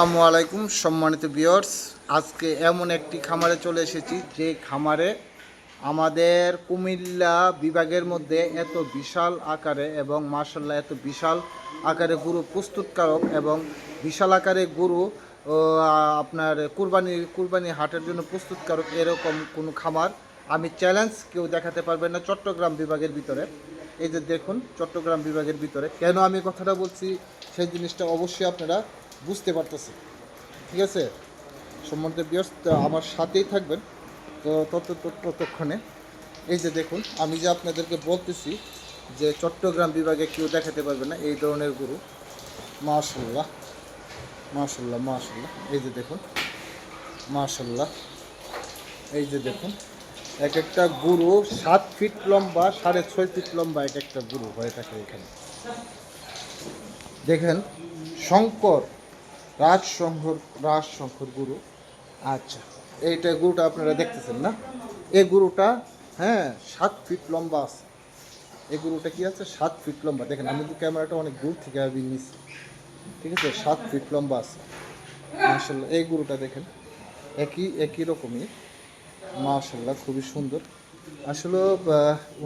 আসসালামু আলাইকুম, সম্মানিত বিয়ার্স আজকে এমন একটি খামারে চলে এসেছি, যে খামারে আমাদের কুমিল্লা বিভাগের মধ্যে এত বিশাল আকারে এবং মার্শাল্লাহ এত বিশাল আকারে গরু প্রস্তুতকারক এবং বিশাল আকারে গরু আপনার কুরবানি কুরবানি হাটের জন্য প্রস্তুতকারক এরকম কোনো খামার আমি চ্যালেঞ্জ কেউ দেখাতে পারবেন না চট্টগ্রাম বিভাগের ভিতরে। এই যে দেখুন, চট্টগ্রাম বিভাগের ভিতরে। কেন আমি কথাটা বলছি? সেই জিনিসটা অবশ্যই আপনারা বুঝতে পারতেছেন ঠিক আছে? সম্বন্ধে ব্যস্ত, আমার সাথেই থাকবেন। তো তত- ততক্ষণে এই যে দেখুন, আমি যে আপনাদেরকে বলতেছি যে চট্টগ্রাম বিভাগে কেউ দেখাতে পারবে না, এই ধরনের গরু। মাশাল্লাহ মাশাল্লাহ মাশাল্লাহ এই যে দেখুন মাশাল্লাহ এই যে দেখুন, এক একটা গুরু সাত ফিট লম্বা, সাড়ে ছয় ফিট লম্বা এক একটা গুরু হয়ে থাকে এখানে। দেখেন, শঙ্কর রাজশঙ্কর রাজশঙ্কর গুরু। আচ্ছা এইটা গুরুটা আপনারা দেখতেছেন না? এই গুরুটা হ্যাঁ সাত ফিট লম্বা আছে। এই গুরুটা কি আছে? সাত ফিট লম্বা। দেখেন, আমি তো ক্যামেরাটা অনেক দূর থেকে আমি নিচ্ছি ঠিক আছে? সাত ফিট লম্বা আছে। মার্শাল্লাহ এই গুরুটা দেখেন। একই একই রকমই। মাশাল্লাহ খুবই সুন্দর। আসলে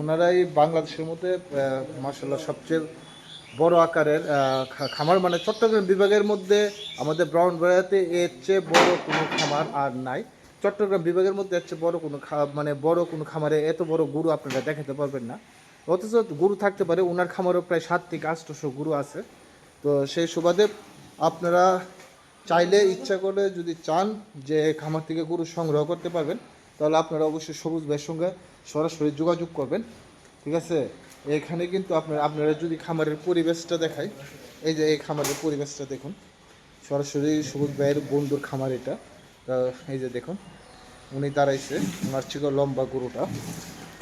ওনারাই বাংলাদেশের মধ্যে মাশাল্লাহ সবচেয়ে বড় আকারের খামার মানে চট্টগ্রাম বিভাগের মধ্যে আমাদের ব্রাউন বেড়াতে এর চেয়ে বড় কোনো খামার আর নাই। চট্টগ্রাম বিভাগের মধ্যে এর চেয়ে বড় কোনো মানে বড় কোনো খামারে এত বড় গরু আপনারা দেখাতে পারবেন না। অথচ গরু থাকতে পারে ওনার খামারও প্রায় সাত থেকে আটশোশো গরু আছে। তো সেই সুবাদে আপনারা চাইলে ইচ্ছা করলে যদি চান যে খামার থেকে গরু সংগ্রহ করতে পারবেন, তাহলে আপনারা অবশ্যই সবুজ ভাইয়ের সঙ্গে সরাসরি যোগাযোগ করবেন। ঠিক আছে? এখানে কিন্তু আপনার, আপনারা যদি খামারের পরিবেশটা দেখায় এই যে এই খামারের পরিবেশটা দেখুন। সরাসরি সবুজ ভাইয়ের বন্ধুর খামার এটা। এই যে দেখুন, উনি দাঁড়াইছে ওনার চিকো লম্বা গরুটা।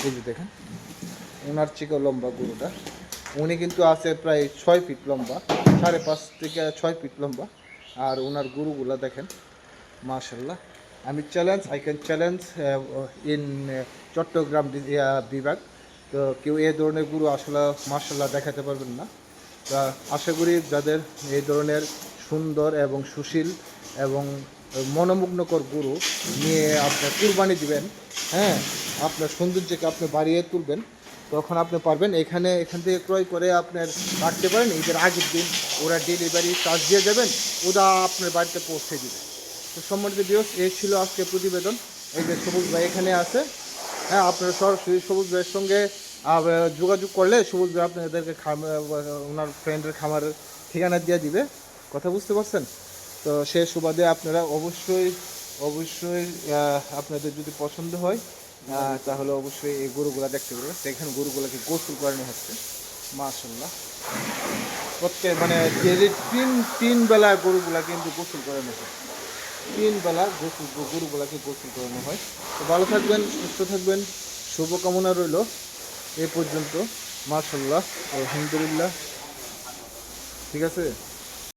এই যে দেখেন ওনার চিকো লম্বা গরুটা। উনি কিন্তু আছে প্রায় ছয় ফিট লম্বা, সাড়ে পাঁচ থেকে ছয় ফিট লম্বা। আর ওনার গরুগুলা দেখেন মাশাল্লাহ আমি challenge I can challenge in Chittagong বিভাগ। তো কেউ এই ধরনের গুরু আসলে মার্শাল্লাহ দেখাতে পারবেন না। তা আশা করি যাদের এই ধরনের সুন্দর এবং সুশীল এবং মনোমুগ্নকর গুরু নিয়ে আপনার কুরবানি দিবেন হ্যাঁ আপনার সৌন্দর্যকে আপনি বাড়িয়ে তুলবেন, তখন আপনি পারবেন। এখানে, এখান থেকে ক্রয় করে আপনার রাখতে পারেন। ঈদের আগের দিন ওরা ডেলিভারি চার্জ দিয়ে দেবেন, ওরা আপনার বাড়িতে পৌঁছে দেবে। তো সম্মানিত দিবস এই ছিল আজকে প্রতিবেদন। এই যে সবুজ ভাই এখানে আছে। হ্যাঁ আপনারা সরাসরি সবুজ ভাইয়ের সঙ্গে যোগাযোগ করলে সবুজ ভাই আপনাদেরকে ওনার ফ্রেন্ডের খামারের ঠিকানা দিয়ে দিবে। কথা বুঝতে পারছেন? তো সে সুবাদে আপনারা অবশ্যই অবশ্যই আপনাদের যদি পছন্দ হয় তাহলে অবশ্যই এই গরুগুলা দেখতে পারবেন। এখানে গরুগুলোকে গোসল করানো হচ্ছে। মাশাল্লাহ প্রত্যেক মানে ডেলি তিন তিন বেলা গরুগুলা কিন্তু গোসল করানো হয়। তিন বেলা গোসল, গরুগুলাকে গোসল করানো হয়। তো ভালো থাকবেন, সুস্থ থাকবেন। শুভকামনা রইল। এ পর্যন্ত মাশাল্লাহ আলহামদুলিল্লাহ। ঠিক আছে?